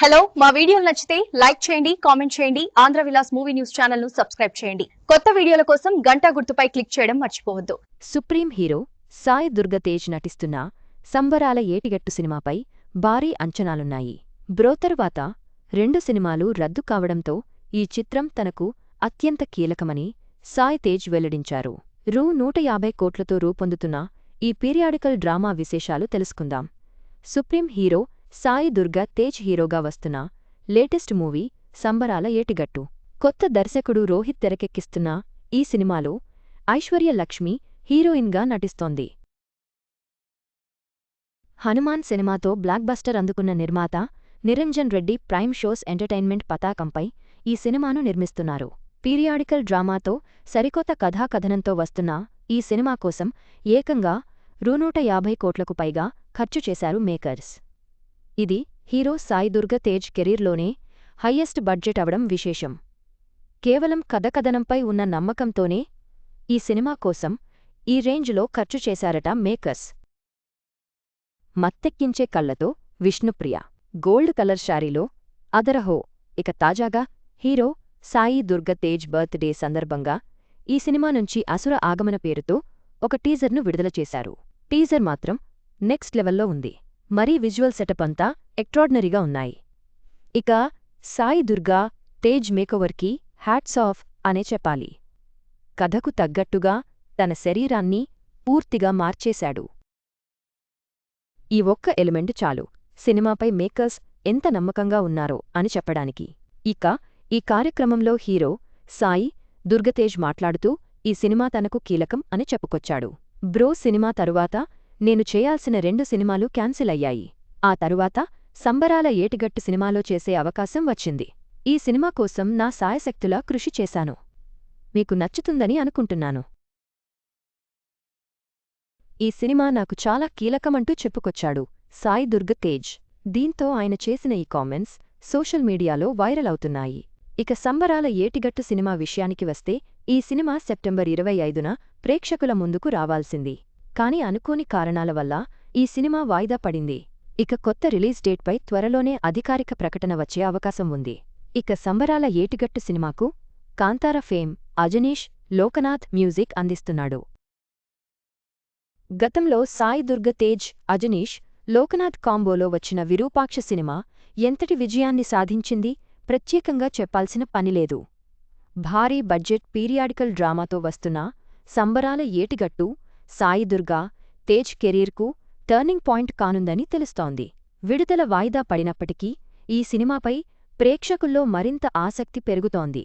Hello మా వీడియోలు నచ్చితే లైక్ చేయండి కామెంట్ చేయండి ఆంధ్ర విలాస్ మూవీ న్యూస్ ఛానల్ను సబ్స్క్రైబ్ చేయండి. కొత్త వీడియోల కోసం గంట గుర్తుపై క్లిక్ చేయడం మర్చిపోవద్దు. సుప్రీం హీరో సాయి దుర్గతేజ్ నటిస్తున్న సంబరాల ఏటిగట్టు సినిమాపై భారీ అంచనాలున్నాయి. బ్రో తరువాత రెండు సినిమాలు రద్దు కావడంతో ఈ చిత్రం తనకు అత్యంత కీలకమని సాయి తేజ్ వెల్లడించారు. రూ నూట యాభై కోట్లతో రూపొందుతున్న ఈ పీరియాడికల్ డ్రామా విశేషాలు తెలుసుకుందాం. సుప్రీం హీరో సాయి దుర్గ తేజ్ హీరోగా వస్తున్న లేటెస్ట్ మూవీ సంబరాల ఏటిగట్టు. కొత్త దర్శకుడు రోహిత్ తెరకెక్కిస్తున్న ఈ సినిమాలో ఐశ్వర్య లక్ష్మి హీరోయిన్గా నటిస్తోంది. హనుమాన్ సినిమాతో బ్లాక్ బస్టర్ అందుకున్న నిర్మాత Niranjan Reddy prime shows entertainment పతాకంపై ఈ సినిమాను నిర్మిస్తున్నారు. పీరియాడికల్ డ్రామాతో సరికొత్త కథాకథనంతో వస్తున్న ఈ సినిమా కోసం ఏకంగా రూనూట యాభై కోట్లకు పైగా ఖర్చు చేశారు మేకర్స్. ఇది హీరో సాయి దుర్గ తేజ్ కెరీర్లోనే హయ్యెస్ట్ బడ్జెట్ అవడం విశేషం. కేవలం కథకథనంపై ఉన్న నమ్మకంతోనే ఈ సినిమా కోసం ఈ రేంజ్లో ఖర్చు చేశారట మేకర్స్. మత్తెక్కించే కళ్ళతో విష్ణుప్రియ. గోల్డ్ కలర్ శారీలో అదరహో. ఇక తాజాగా హీరో సాయి దుర్గ తేజ్ బర్త్డే సందర్భంగా ఈ సినిమా నుంచి అసుర ఆగమన పేరుతో ఒక టీజర్ను విడుదల చేశారు. టీజర్ మాత్రం నెక్స్ట్ లెవెల్లో ఉంది. మరీ విజువల్ సెటప్ అంతా ఎక్ట్రాడినరీగా ఉన్నాయి. ఇక సాయి దుర్గా తేజ్ మేకోవర్కి హ్యాట్స్ ఆఫ్ అనే చెప్పాలి. కథకు తగ్గట్టుగా తన శరీరాన్ని పూర్తిగా మార్చేశాడు. ఈ ఒక్క ఎలిమెంట్ చాలు. సినిమాపై మేకర్స్ ఎంత నమ్మకంగా ఉన్నారో అని చెప్పడానికి. ఇక ఈ కార్యక్రమంలో హీరో సాయి దుర్గతేజ్ మాట్లాడుతూ ఈ సినిమా తనకు కీలకం అని చెప్పుకొచ్చాడు. బ్రో సినిమా తరువాత నేను చేయాల్సిన రెండు సినిమాలు క్యాన్సిల్ అయ్యాయి. ఆ తరువాత సంబరాల ఏటిగట్టు సినిమాలో చేసే అవకాశం వచ్చింది. ఈ సినిమా కోసం నా సాయశక్తులా కృషి చేశాను. మీకు నచ్చుతుందని అనుకుంటున్నాను. ఈ సినిమా నాకు చాలా కీలకమంటూ చెప్పుకొచ్చాడు సాయి దుర్గ తేజ్. దీంతో ఆయన చేసిన ఈ కామెంట్స్ సోషల్ మీడియాలో వైరల్ అవుతున్నాయి. ఇక సంబరాల ఏటిగట్టు సినిమా విషయానికి వస్తే ఈ సినిమా సెప్టెంబర్ ఇరవై ఐదున ప్రేక్షకుల ముందుకు రావాల్సింది. కాని అనుకోని కారణాల వల్ల ఈ సినిమా వాయిదా పడింది. ఇక కొత్త రిలీజ్ డేట్పై త్వరలోనే అధికారిక ప్రకటన వచ్చే అవకాశం ఉంది. ఇక సంబరాల ఏటిగట్టు సినిమాకు కాంతార ఫేమ్ అజనీష్ లోకనాథ్ మ్యూజిక్ అందిస్తున్నాడు. గతంలో సాయి దుర్గ తేజ్ అజనీష్ లోకనాథ్ కాంబోలో వచ్చిన విరూపాక్ష సినిమా ఎంతటి విజయాన్ని సాధించింది ప్రత్యేకంగా చెప్పాల్సిన పనిలేదు భారీ బడ్జెట్ పీరియాడికల్ డ్రామాతో వస్తున్న సంబరాల ఏటిగట్టు సాయి దుర్గా తేజ్ కెరీర్కు టర్నింగ్ పాయింట్ కానుందని తెలుస్తోంది. విడుదల వాయిదా పడినప్పటికీ ఈ సినిమాపై ప్రేక్షకుల్లో మరింత ఆసక్తి పెరుగుతోంది.